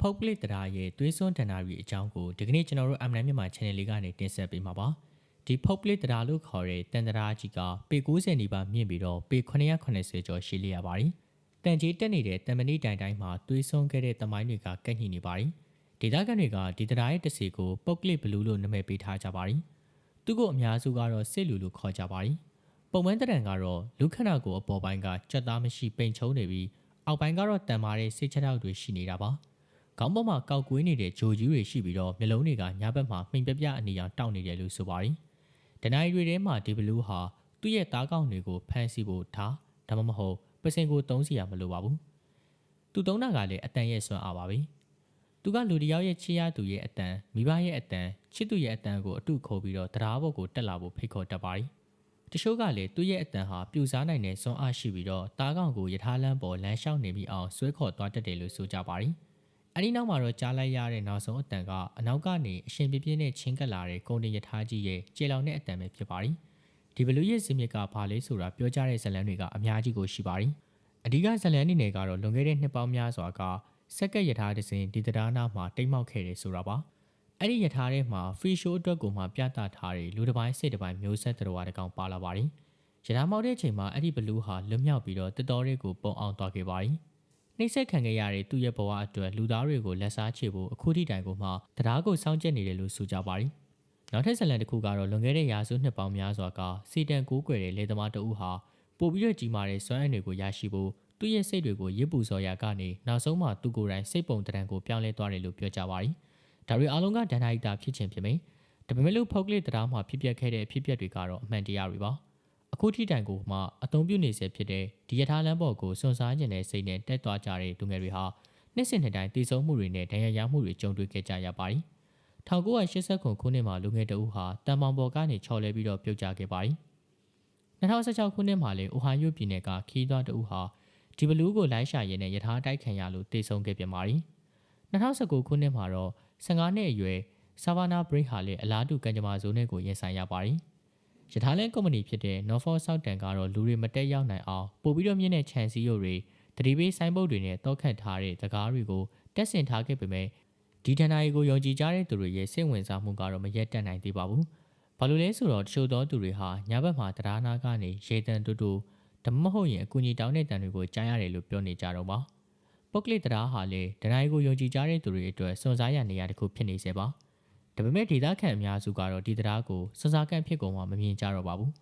ဖုတ်ပလစ်တရားရဲ့သွေးစွန်းတဏ္ဍာရီအကြောင်းကိုဒီကနေ့ကျွန်တော်တို့အမနန်မြန်မာ channel လေးကနေတင်ဆက်ပေးမှာပါဒီဖုတ်ပလစ်တရားလို့ခေါ်တဲ့တန်တရားကြီးကပေ90နီးပါးမြင့်ပြီးတော့ပေ980ကျော်ရှိလျက်ပါတယ်တန်ကြီးတက်နေတဲ့တံမဏိတိုင်တိုင်းမှာသွေးစွန်းခဲ့တဲ့တမိုင်းတွေကကန့်ညှိနေပါတယ်ဒေသခံတွေကဒီတရားရဲ့တစီကိုပုတ်ကလစ်ဘလူးလို့နာမည်ပေးထားကြပါတယ်သူကိုအများစုကတော့စစ်လူလို့ခေါ်ကြပါတယ်ပုံမှန်တရံကတော့လူခဏကိုအပေါ်ပိုင်းကကြက်သားမရှိပိန်ချုံနေပြီးအောက်ပိုင်းကတော့တန်မာတဲ့စိတ်ချတောက်တွေရှိနေတာပါ ခေါင်းပေါ်မှာကောက်ကွေးနေတဲ့ဂျိုကြီးတွေရှိပြီးတော့မျက်လုံးတွေကညာဘက်မှာမှိန်ပပြအနေအောင်တောက်နေတယ်လို့ဆိုပါတယ်ဒနိုင်တွေထဲမှာဒီဘလူးဟာသူ့ရဲ့သားကောင်းတွေကိုဖမ်းဆီးဖို့ထားဒါမှမဟုတ်ပစင်ကိုတုံးစီရမလိုပါဘူးသူတုံးတာကလည်းအတန်ရဲ့ဆွမ်းအားပါပဲသူကလူတစ်ယောက်ရဲ့ချစ်ရသူရဲ့အတန်မိဘရဲ့အတန်ချစ်သူရဲ့အတန်ကိုအတုခိုးပြီးတော့တရားဘော်ကိုတက်လာဖို့ဖိတ်ခေါ်တတ်ပါတယ်တချို့ကလည်းသူ့ရဲ့အတန်ဟာပြူစားနိုင်တဲ့စွမ်းအားရှိပြီးတော့တားကောင်ကိုယထာလန်းပေါ်လမ်းလျှောက်နေပြီးအောင်ဆွဲခေါ်သွားတတ်တယ်လို့ဆိုကြပါတယ်။ အဲဒီနောက်မှာတော့ကြားလိုက်ရတဲ့နောက်ဆုံးအတန်ကအနောက်ကနေအရှင်ပြပြင်းနဲ့ချင်းကပ်လာတဲ့ကုန်တင်ယထာကြီးရဲ့ကျေလောင်တဲ့အတန်ပဲဖြစ်ပါတယ်။ဒီဘလူးရဲ့ဇင်မြစ်ကဘာလဲဆိုတာပြောကြတဲ့ဇလန်းတွေကအများကြီးကိုရှိပါတယ်။အဓိကဇလန်းအနေနဲ့ကတော့လွန်ခဲ့တဲ့နှစ်ပေါင်းများစွာကစက်ကက်ယထာတစဉ်ဒီတရားနာမှာတိတ်မောက်ခဲ့တယ်ဆိုတာပါ။အဲ့ဒီယထာထဲမှာ free show အတွက်ကိုမှပြသထားတဲ့လူတစ်ပိုင်းစိတ်တစ်ပိုင်းမျိုးဆက်တော်တကောင်ပါလာပါတယ်။ယထာမောက်တဲ့အချိန်မှာအဲ့ဒီဘလူးဟာလွတ်မြောက်ပြီးတော့တတော်တွေကိုပုံအောင်သွားခဲ့ပါတယ်။ နှိမ့်ဆက်ခံခဲ့ရတဲ့သူ့ရဲ့ဘဝအတွက်လူသားတွေကိုလက်စားချေဖို့အခုထိတိုင်ကိုမှတရားကိုစောင့်ကြည့်နေတယ်လို့ဆိုကြပါတယ်။နောက်ထပ်ဇလန်တစ်ခုကတော့လွန်ခဲ့တဲ့ရာစုနှစ်ပေါင်းများစွာကစီတန်ကိုးကွယ်တဲ့လေသမားတဦးဟာပို့ပြီးတော့ကြီးမားတဲ့စွမ်းအင်တွေကိုရရှိဖို့သူ့ရဲ့စိတ်တွေကိုရစ်ပူစော်ရာကနေနောက်ဆုံးမှသူကိုယ်တိုင်စိတ်ပုံတံတန်ကိုပြောင်းလဲသွားတယ်လို့ပြောကြပါတယ်။ဒါတွေအားလုံးကဒဏ္ဍာရီတာဖြစ်ခြင်းဖြစ်မယ်။ဒါပေမဲ့လို့ဖောက်ကလစ်တရားမှာဖြစ်ပျက်ခဲ့တဲ့အဖြစ်အပျက်တွေကတော့အမှန်တရားတွေပါ။ အခုထိတိုင်ကိုမှအသုံးပြုနေစေဖြစ်တဲ့ဒီယထာလမ်းပေါ်ကိုစွန့်စားခြင်းနဲ့စိတ်နဲ့တက်သွားကြတဲ့လူငယ်တွေဟာနှစ်စဉ်နှစ်တိုင်းတည်ဆုံမှုတွေနဲ့ဒဏ်ရာရမှုတွေကြုံတွေ့ခဲ့ကြရပါတယ်။1989ခုနှစ်မှာလူငယ်တဦးဟာတန်ပောင်ပေါ်ကနေချော်လဲပြီးတော့ပြုတ်ကျခဲ့ပါတယ်။2016ခုနှစ်မှာလည်းအိုဟိုင်ယိုပြည်နယ်ကခီးသွွားတဦးဟာဒီဘလူးကိုလိုက်ရှာရင်းနဲ့ယထာတိုက်ခံရလို့တေဆုံးခဲ့ပြန်ပါတယ်။2019ခုနှစ်မှာတော့15နှစ်အရွယ်ဆာဗာနာဘရိတ်ဟာလည်းအလားတူကံကြမ္မာဇိုးနဲ့ကိုရင်ဆိုင်ရပါတယ်။ ယထာလန်ကုမ္ပဏီဖြစ်တဲ့ Norfolk Southern ကတော့လူတွေမတက်ရောက်နိုင်အောင်ပို့ပြီးတော့မြင့်တဲ့ခြံစည်းရုပ်တွေတတိပေးဆိုင်ပုတ်တွေနဲ့တောက်ခတ်ထားတဲ့တကားတွေကိုတက်ဆင်ထားခဲ့ပေမဲ့ဒီဒဏ္ဍာရီကိုယုံကြည်ကြတဲ့သူတွေရဲ့စိတ်ဝင်စားမှုကတော့မရက်တက်နိုင်သေးပါဘူး။ဘာလို့လဲဆိုတော့တချို့သောသူတွေဟာညဘက်မှာတရားနာကနေရေတံတူတူဒါမှမဟုတ်ရင်အကူအညီတောင်းတဲ့တန်တွေကိုကြားရတယ်လို့ပြောနေကြတော့ပါပုတ်ကလစ်တရားဟာလေဒနိုင်ကိုယုံကြည်ကြတဲ့သူတွေအတွက်စွန့်စားရနေရတစ်ခုဖြစ်နေစေပါ ဒါပေမဲ့ဒေသခံအများစုကတော့ဒီတရားကိုစွန့်စားကန့်ဖြစ်ကုန်မှမမြင်ကြတော့ပါဘူး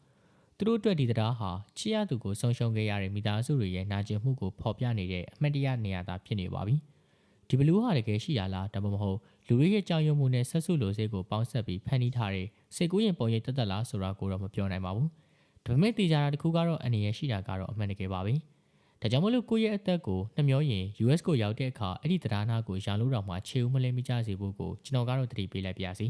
သူတို့အတွက်ဒီတရားဟာချစ်ရသူကိုဆုံးရှုံးခဲ့ရတဲ့မိသားစုတွေရဲ့နာကျင်မှုကိုဖော်ပြနေတဲ့အမှတ်တရနေရာသာဖြစ်နေပါပြီဒီဘလူးဟာတကယ်ရှိရလားဒါမှမဟုတ်လူတွေရဲ့ကြောင်ရုံမှုနဲ့ဆက်စုလိုစိတ်ကိုပေါင်းဆက်ပြီးဖန်တီးထားတဲ့စိတ်ကူးရင်ပုံရိပ်တက်တက်လားဆိုတာကိုတော့မပြောနိုင်ပါဘူး။ဒါပေမဲ့တေချာတာတစ်ခုကတော့အနေရရှိတာကတော့အမှန်တကယ်ပါပဲ ဒါကြောင့်မလို့ကိုယ့်ရဲ့အသက်ကိုနှမျောရင် US ကိုရောက်တဲ့အခါအဲ့ဒီတရားနာကိုရာလို့တော့မှခြေဦးမလဲမိကြစေဖို့ကိုကျွန်တော်ကတော့တတိပေးလိုက်ပါစီ